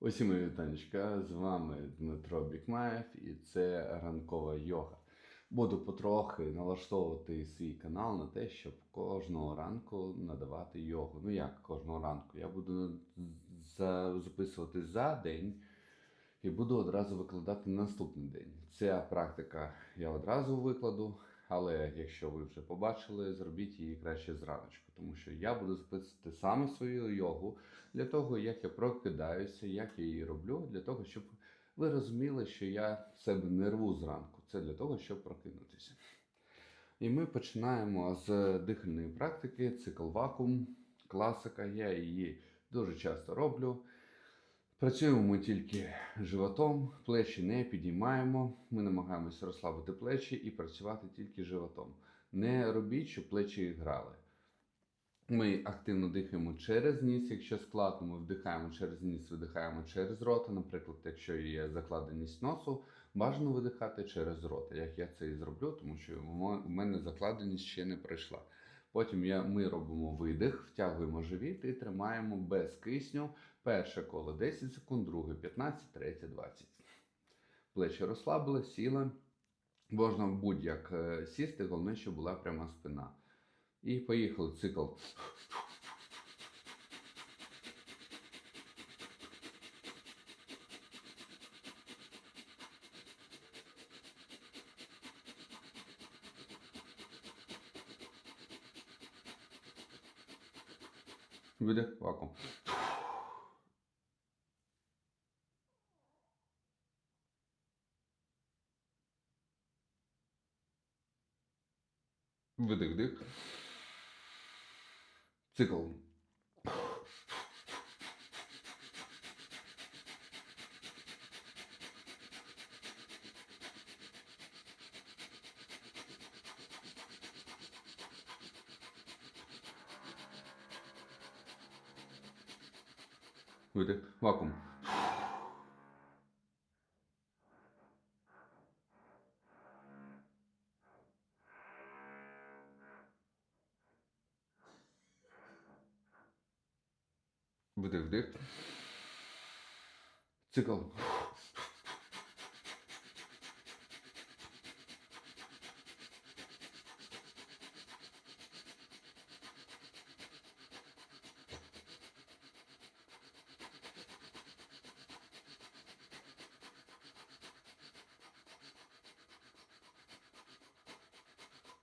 Усім мої вітанечка, з вами Дмитро Бікмаєв і це ранкова йога. Буду потрохи налаштовувати свій канал на те, щоб кожного ранку надавати йогу. Ну як кожного ранку? Я буду за- записувати за день і буду одразу викладати на наступний день. Ця практика я одразу викладу, але якщо ви вже побачили, зробіть її краще зраночку, тому що я буду записувати саме свою йогу для того, як я прокидаюся, як я її роблю, для того, щоб ви розуміли, що я себе не рву зранку. Це для того, щоб прокинутися. І ми починаємо з дихальної практики, цикл вакуум, класика. Я її дуже часто роблю. Працюємо тільки животом, плечі не підіймаємо. Ми намагаємося розслабити плечі і працювати тільки животом. Не робіть, щоб плечі грали. Ми активно дихаємо через ніс, якщо складно, ми вдихаємо через ніс, видихаємо через рот. Наприклад, якщо є закладеність носу, бажано видихати через рот, як я це і зроблю, тому що у мене закладеність ще не пройшла. Потім я, ми робимо видих, втягуємо живіт і тримаємо без кисню. Перше коло 10 секунд, друге 15, третє 20. Плечі розслабили, сіли. Можна будь-як е, сісти, головне, щоб була пряма спина. І поїхали цикл. Видих, вакуум. Видих, дих. Цикл. Видих, вакуум. Цикл.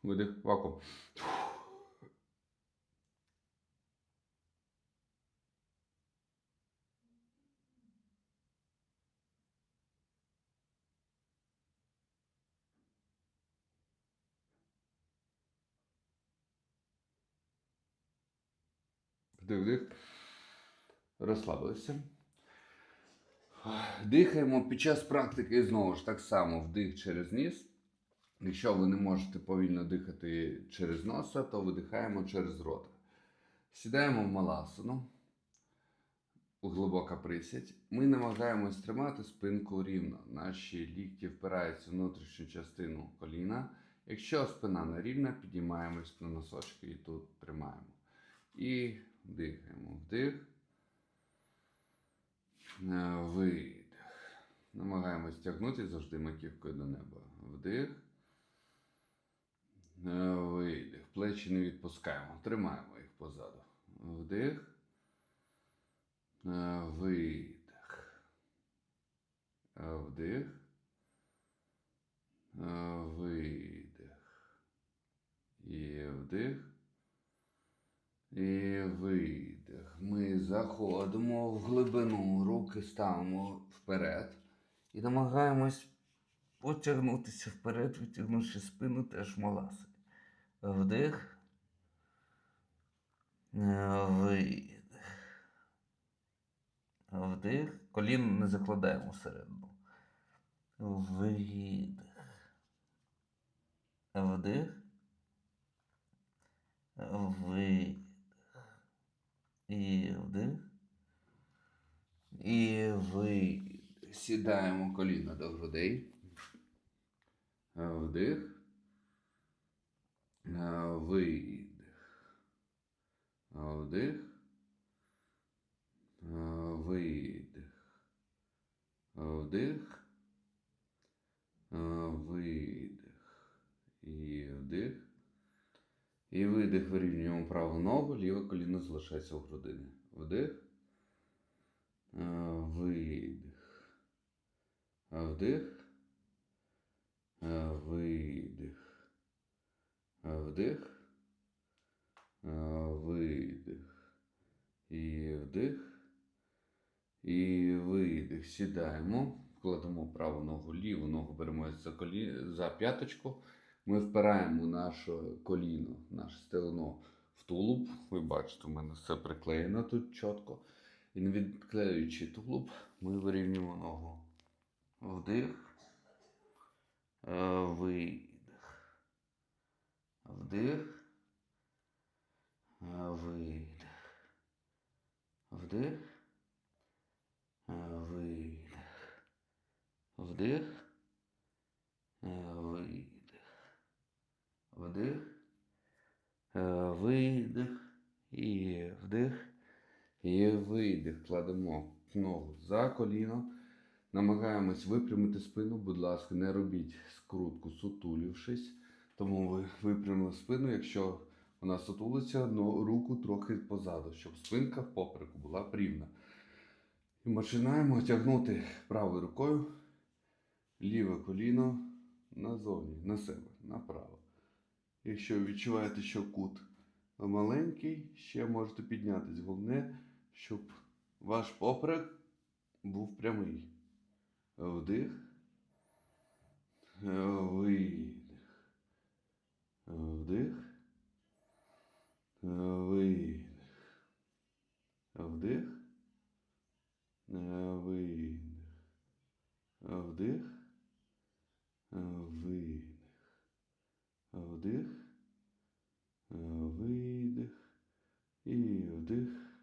Видих, вакуум. Вдих, вдих. Розслабилися. Дихаємо під час практики знову ж так само вдих через ніс. Якщо ви не можете повільно дихати через носа, то видихаємо через рота. Сідаємо в маласану. Глибока присядь. Ми намагаємось тримати спинку рівно. Наші лікті впираються в внутрішню частину коліна. Якщо спина не рівна, підіймаємось на носочки і тут тримаємо. І дихаємо. Вдих. Е, Видих. Намагаємось тягнути завжди маківкою до неба. Вдих. Е, Видих. Плечі не відпускаємо. Тримаємо їх позаду. Вдих. Е, Видих. Вдих. Видих. І вдих. І видих. Ми заходимо в глибину, руки ставимо вперед і намагаємось потягнутися вперед, витягнувши спину теж маласи. Вдих. Е, Видих. Вдих. Коліно не закладаємо всередину. Видих. Вдих. Видих. І вдих. І видих. Сідаємо коліна до грудей. Вдих. Видих. Вдих. Видих. Вдих. Видих. І вдих. І видих вирівнюємо праву ногу, ліве коліно залишається у грудині. Вдих. Е, Видих. Е, Вдих. Е, Видих. Вдих. Видих. І вдих. І видих. Сідаємо. Кладемо праву ногу, ліву ногу беремо за, колі... за п'яточку. Ми впираємо наше коліно, наше стелено в тулуб. Ви бачите, у мене все приклеєно тут чітко. І не відклеюючи тулуб, ми вирівнюємо ногу. Вдих. Е, Видих. Вдих. Е, Видих. Вдих. Е, Видих. Вдих. Е, Видих. Вдих. Е, Видих. І вдих. І видих. Кладемо ногу за коліно. Намагаємось випрямити спину. Будь ласка, не робіть скрутку, сутулівшись. Тому ви випрямили спину, якщо вона сутулиться, но руку трохи позаду, щоб спинка в поприку була рівна. І починаємо тягнути правою рукою ліве коліно назовні, на себе, направо. Якщо відчуваєте, що кут маленький, ще можете піднятись. Головне, щоб ваш поперек був прямий. Вдих. Видих. Вдих. Видих. Вдих. Видих. Вдих. Видих. Вдих. Видих. І вдих.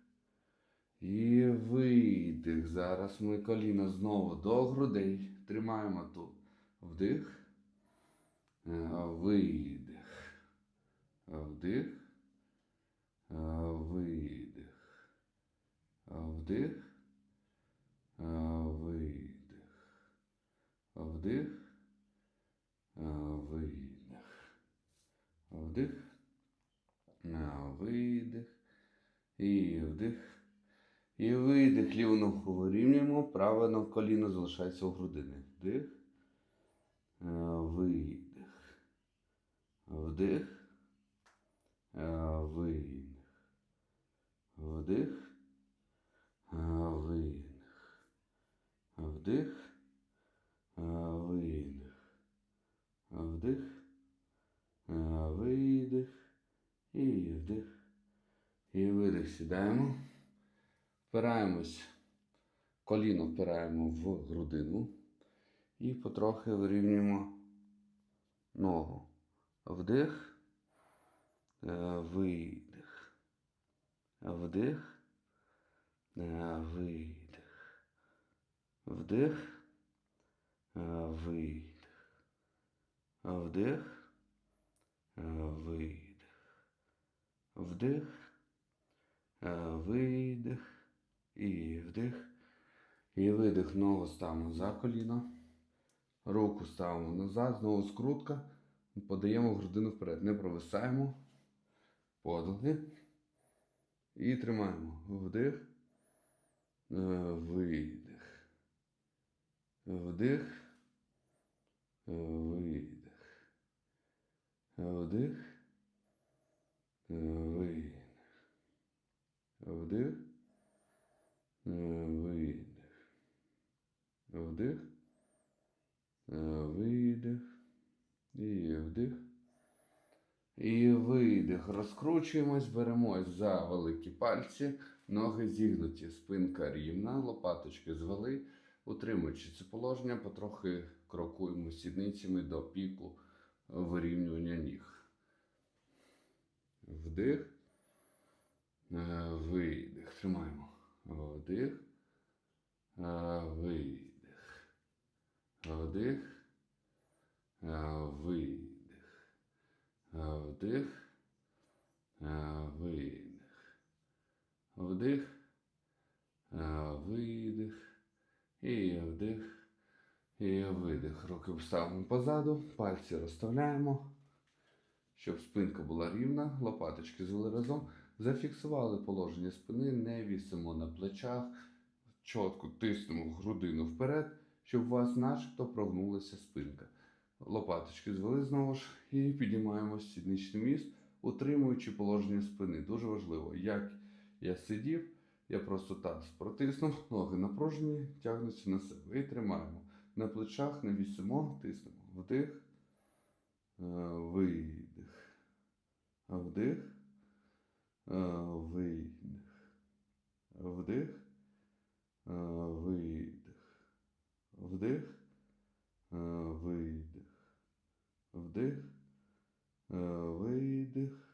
І видих. Зараз ми коліна знову до грудей. Тримаємо тут. Вдих. Видих. Вдих. Видих. Вдих. Видих. Вдих. Видих. Вдих. Видих. І вдих. І видих. Ліву ногу вирівнюємо. Праве на коліно залишається у грудини. Вдих. Видих. Вдих. Видих. Вдих. Видих. Вдих. Видих. Вдих. Видих. І вдих. І видих. Сідаємо. Впираємось. Коліно впираємо в грудину. І потрохи вирівнюємо ногу. Вдих. Видих. Вдих. Видих. Вдих. Видих. Вдих. Видих. Вдих. Видих. І вдих. І видих. Ногу ставимо за коліно. Руку ставимо назад. Знову скрутка. Подаємо грудину вперед. Не провисаємо. Подали. І тримаємо. Вдих. Видих. Вдих. Видих. Вдих. Видих. Вдих. Видих. Вдих. Видих. І вдих. І видих. Розкручуємось, беремось за великі пальці, ноги зігнуті, спинка рівна, лопаточки звели. Утримуючи це положення, потрохи крокуємо сідницями до піку вирівнювання ніг. Вдих. Е, Видих. Тримаємо. Вдих. Е, Видих. Вдих. Е, Видих. Вдих. Видих. Вдих. Видих. І вдих. І видих. Руки вставимо позаду, пальці розставляємо, щоб спинка була рівна, лопаточки звели разом. Зафіксували положення спини, не вісимо на плечах, чітко тиснемо грудину вперед, щоб у вас начебто прогнулася спинка. Лопаточки звели знову ж і піднімаємо сідничний міст, утримуючи положення спини. Дуже важливо, як я сидів, я просто таз протиснув, ноги напружені, тягнуться на себе і тримаємо. На плечах не вісимо, тиснемо. Вдих, е, видих. Вдих, видих. Вдих, е, видих. Вдих, е, видих. Вдих, е, видих.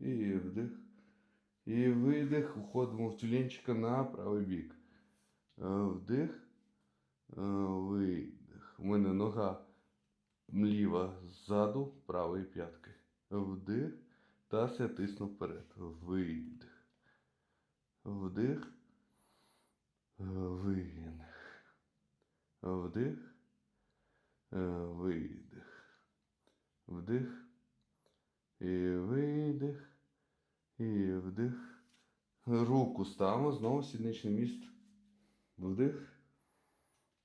І вдих. І видих. Уходимо в тюленчика на правий бік. Е, Вдих. Е, Видих. У мене нога ліва ззаду, правої п'ятки. Вдих. Таз я тисну вперед. Видих. Вдих. Видих. Вдих. Видих. Вдих. І видих. І вдих. Руку ставимо. Знову сідничний міст. Вдих.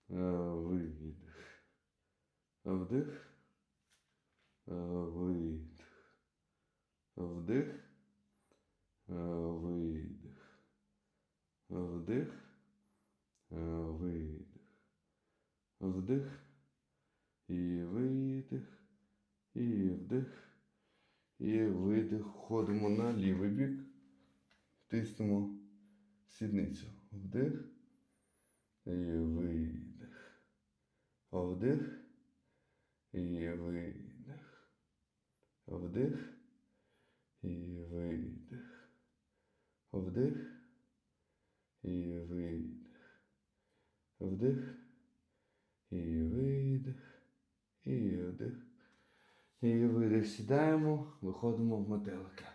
Е, Видих. Вдих. Е, Видих. Вдих. Е, Видих. Вдих. Е, Видих. Вдих. І видих. І вдих. І видих. Входимо на лівий бік. Тиснемо сідницю. Вдих. І видих. Вдих. І видих. Вдих. І видих. Вдих. І видих. Вдих. І видих. І вдих. І видих. Сідаємо, виходимо в метелика.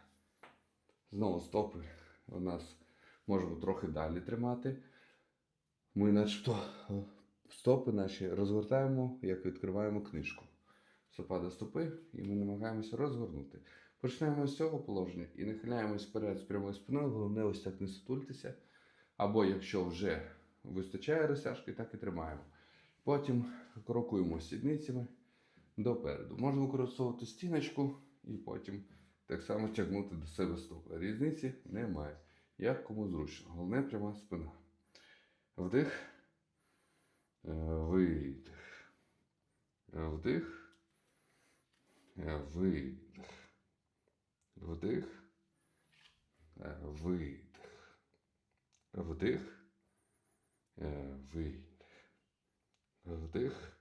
Знову стопи у нас можемо трохи далі тримати. Ми начебто стопи наші розгортаємо, як відкриваємо книжку. Стопа до стопи, і ми намагаємося розгорнути. Почнемо з цього положення і нахиляємось вперед з прямою спиною. Головне ось так не сутультися. Або якщо вже вистачає розтяжки, так і тримаємо. Потім крокуємо сідницями допереду. Можна використовувати стіночку і потім так само тягнути до себе стопи. Різниці немає. Як кому зручно. Головне пряма спина. Вдих. Е, Видих. Вдих. Е, Видих. Вдих. Е, Видих. Вдих. Е, Видих. Вдих.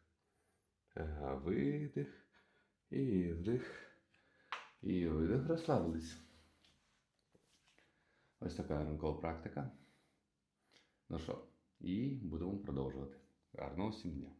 Е, Видих. І вдих. І видих. Розслабились. Ось така ранкова практика. Ну що, і будемо продовжувати. Гарного всім дня!